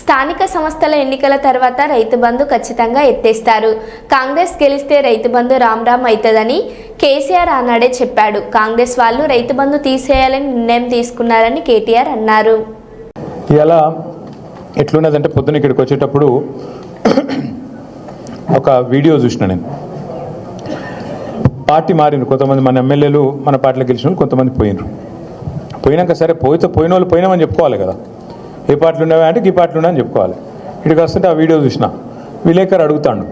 స్థానిక సంస్థల ఎన్నికల తర్వాత రైతు బంధు ఖచ్చితంగా ఎత్తేస్తారు. కాంగ్రెస్ గెలిస్తే రైతు బంధు రామ్ రామ్ అవుతుందని కేసీఆర్ ఆనాడే చెప్పాడు. కాంగ్రెస్ వాళ్ళు రైతు బంధు తీసేయాలని నిర్ణయం తీసుకున్నారని కేటీఆర్ అన్నారు. ఇలా ఎట్లున్నదంటే పొద్దున ఇక్కడికి వచ్చేటప్పుడు ఒక వీడియో చూసిన నేను. పార్టీ మారింది. కొంతమంది మన ఎమ్మెల్యేలు మన పార్టీలో గెలిచిన కొంతమంది పోయినరు పోయినాక సరే పోయితే పోయిన వాళ్ళు పోయినామని చెప్పుకోవాలి కదా. ఏ పార్టీలు ఉన్నావా అంటే ఈ పార్టీలు ఉన్నాయని చెప్పుకోవాలి. ఇక్కడికి వస్తుంటే ఆ వీడియో చూసిన. విలేకరు అడుగుతాడు.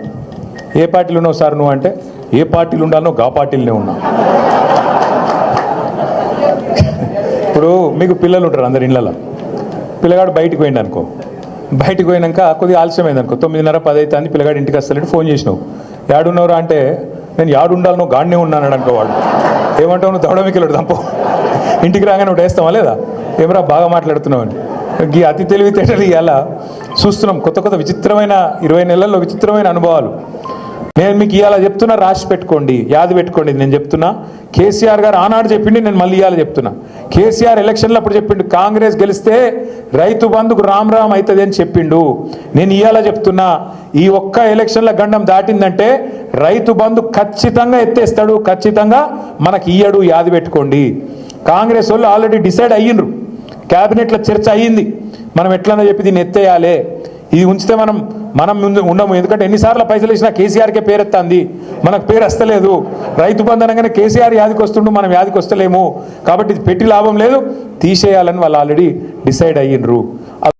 ఏ పార్టీలు ఉన్నావు సార్ నువ్వు అంటే ఏ పార్టీలు ఉండాలనో గా పార్టీలనే ఉన్నా. ఇప్పుడు మీకు పిల్లలు ఉంటారు అందరు ఇళ్ళలో పిల్లగాడు బయటికి పోయిండు అనుకో బయటికి పోయినాక కొద్దిగా ఆలస్యమైంది అనుకో తొమ్మిదిన్నర పది అవుతుంది పిల్లగాడు ఇంటికి వస్తాడంటే ఫోన్ చేసినావు. యాడున్నవరా అంటే నేను యాడు ఉండాలనో గాడినే ఉన్నాను అనుకో వాడు. ఏమంటావు నువ్వు? దవడమికి దంపో. ఇంటికి రాగానే నువ్వు వేస్తావా లేదా? ఏమరా బాగా మాట్లాడుతున్నావు అని. ఈ అతి తెలివితేటలు ఇవాళ చూస్తున్నాం. కొత్త కొత్త విచిత్రమైన ఇరవై నెలల్లో విచిత్రమైన అనుభవాలు. నేను మీకు ఇవాళ చెప్తున్నా రాసి పెట్టుకోండి యాది పెట్టుకోండి నేను చెప్తున్నా. కేసీఆర్ గారు ఆనాడు చెప్పిండి నేను మళ్ళీ ఇవాళ చెప్తున్నా. కేసీఆర్ ఎలక్షన్లో అప్పుడు చెప్పిండు కాంగ్రెస్ గెలిస్తే రైతు బంధుకు రామ్ రామ్ అవుతుంది అని చెప్పిండు. నేను ఇవాళ చెప్తున్నా ఈ ఒక్క ఎలక్షన్ల గండం దాటిందంటే రైతు బంధు ఖచ్చితంగా ఎత్తేస్తాడు ఖచ్చితంగా మనకి ఇయ్యడు యాది పెట్టుకోండి. కాంగ్రెస్ వాళ్ళు ఆల్రెడీ డిసైడ్ అయ్యిండ్రు. క్యాబినెట్లో చర్చ అయ్యింది. మనం ఎట్లనో చెప్పి దీన్ని ఎత్తేయాలి. ఇది ఉంచితే మనం మనం ముందు ఉండము. ఎందుకంటే ఎన్నిసార్లు పైసలు ఇచ్చినా కేసీఆర్కే పేరెత్తాంది మనకు పేరు వస్తలేదు. రైతు బంధనంగానే కేసీఆర్ యాదికి వస్తుండు మనం యాదికి వస్తలేము. కాబట్టి ఇది పెట్టి లాభం లేదు. తీసేయాలని వాళ్ళు ఆల్రెడీ డిసైడ్ అయ్యిండ్రు.